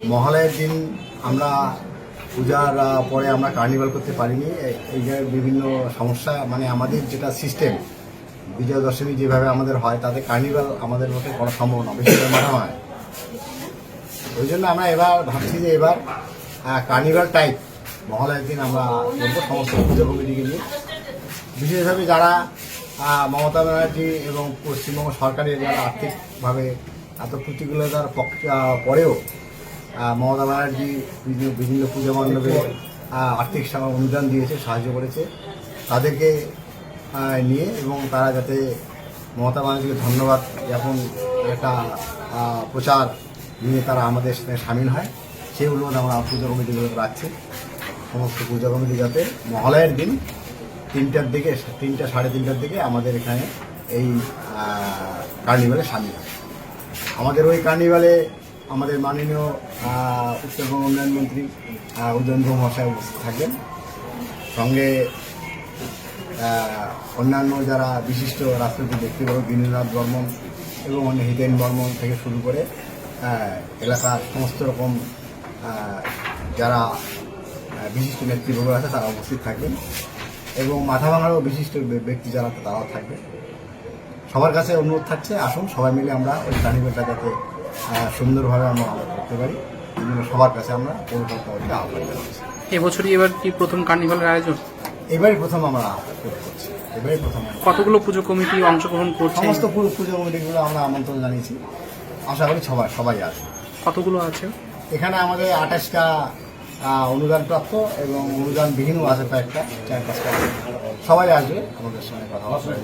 মহালয়ের দিন আমরা পূজার পরে আমরা কার্নিভাল করতে পারিনি। এই বিভিন্ন সমস্যা মানে আমাদের যেটা সিস্টেম বিজয়া দশমী যেভাবে আমাদের হয়, তাতে কার্নিভাল আমাদের পক্ষে করা সম্ভব না, বেশি মানা হয়। ওই জন্য আমরা এবার ভাবছি যে এবার কার্নিভাল টাইপ মহালয়ের দিন আমরা করব সমস্ত পুজো কমিটিকে নিয়ে। বিশেষভাবে যারা মমতা ব্যানার্জি এবং পশ্চিমবঙ্গ সরকারের যারা আর্থিকভাবে এত প্রতিকূলতার পরেও মমতা ব্যানার্জি বিভিন্ন- বিভিন্ন পুজো মণ্ডপে আর্থিক অনুদান দিয়েছে, সাহায্য করেছে। তাদেরকে নিয়ে এবং তারা যাতে মমতা ব্যানার্জিকে ধন্যবাদ জ্ঞাপন একটা প্রচার নিয়ে তারা আমাদের সামিল হয়। সেই অনুরোধ আমরা পুজো কমিটিগুলোকে রাখছি। সমস্ত পূজা কমিটি যাতে মহালয়ের দিন তিনটার দিকে, তিনটা সাড়ে তিনটার দিকে আমাদের এখানে এই কার্নিভালে সামিল হয়। আমাদের ওই কার্নিভালে আমাদের মাননীয় উত্তরবঙ্গ উন্নয়ন মন্ত্রী আহ, উদয়ন মহাশয় উপস্থিত থাকবেন। সঙ্গে অন্যান্য যারা বিশিষ্ট রাজনৈতিক ব্যক্তিবর্গ দীনেন্দ্রনাথ বর্মন এবং অন্য হিতেন বর্মন থেকে শুরু করে এলাকার সমস্ত রকম যারা বিশিষ্ট নেতৃবর্গ আছে তারা উপস্থিত থাকবেন। এবং মাথা ভাঙারও বিশিষ্ট ব্যক্তি যারা তারাও থাকবে সবার কাছে অনুরোধ থাকছে আসুন সবাই মিলে আমরা ওই কার্নিভালটা যাতে সুন্দরভাবে আমরা পালন করতে পারি। সবার কাছে আমরা পরিকল্পনা আহ্বান জানাচ্ছি। এবছরই এবার কি প্রথম কার্নিভালের আয়োজন? এবারই প্রথম আমরা করছি। এবারই প্রথম কতগুলো পুজো কমিটি অংশগ্রহণ করছে সমস্ত পুরো পুজো কমিটিগুলো আমরা আমন্ত্রণ জানিয়েছি। আশা করি সবাই সবাই আসবে। কতগুলো আছে? এখানে আমাদের আঠাশটা অনুদান প্রাপ্ত এবং অনুদান বিহীনও আছে কয়েকটা চার পাঁচটা। সবাই আসবে আমাদের সঙ্গে কথা বলবে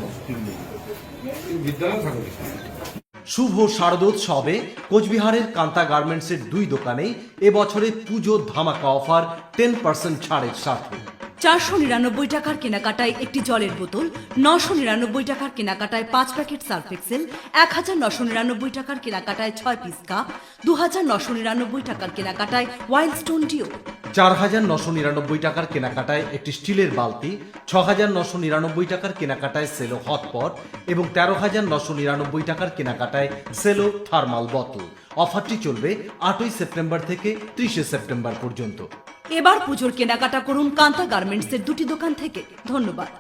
শুভ শারদোৎসবে কোচবিহারের কান্তা গার্মেন্টসের দুই দোকানেই এবছরে পুজো ধামাকা অফার টেন পার্সেন্ট ছাড়ের সাথে। চারশো নিরানব্বই টাকার কেনাকাটায় একটি জলের বোতল, নশো নিরানব্বই টাকার কেনাকাটায় পাঁচ প্যাকেট সার্ফ এক্সেল এক হাজার নশো নিরানব্বই টাকার কেনাকাটায় ছয় পিস কাপ, দু হাজার নশো নিরানব্বই টাকার কেনাকাটায় ওয়াইল্ড স্টোন ডিও। চার হাজার নশো নিরানব্বই টাকার কেনাকাটায় একটি স্টিলের বালতি ছ হাজার নশো নিরানব্বই টাকার কেনাকাটায় সেলো হটপট এবং তেরো হাজার নশো নিরানব্বই টাকার কেনাকাটায় সেলো থার্মাল বোতল। অফারটি চলবে আটই সেপ্টেম্বর থেকে ত্রিশে সেপ্টেম্বর পর্যন্ত। এবার পুজোর কেনাকাটা করুন কান্তা গার্মেন্টসের দুটি দোকান থেকে। ধন্যবাদ।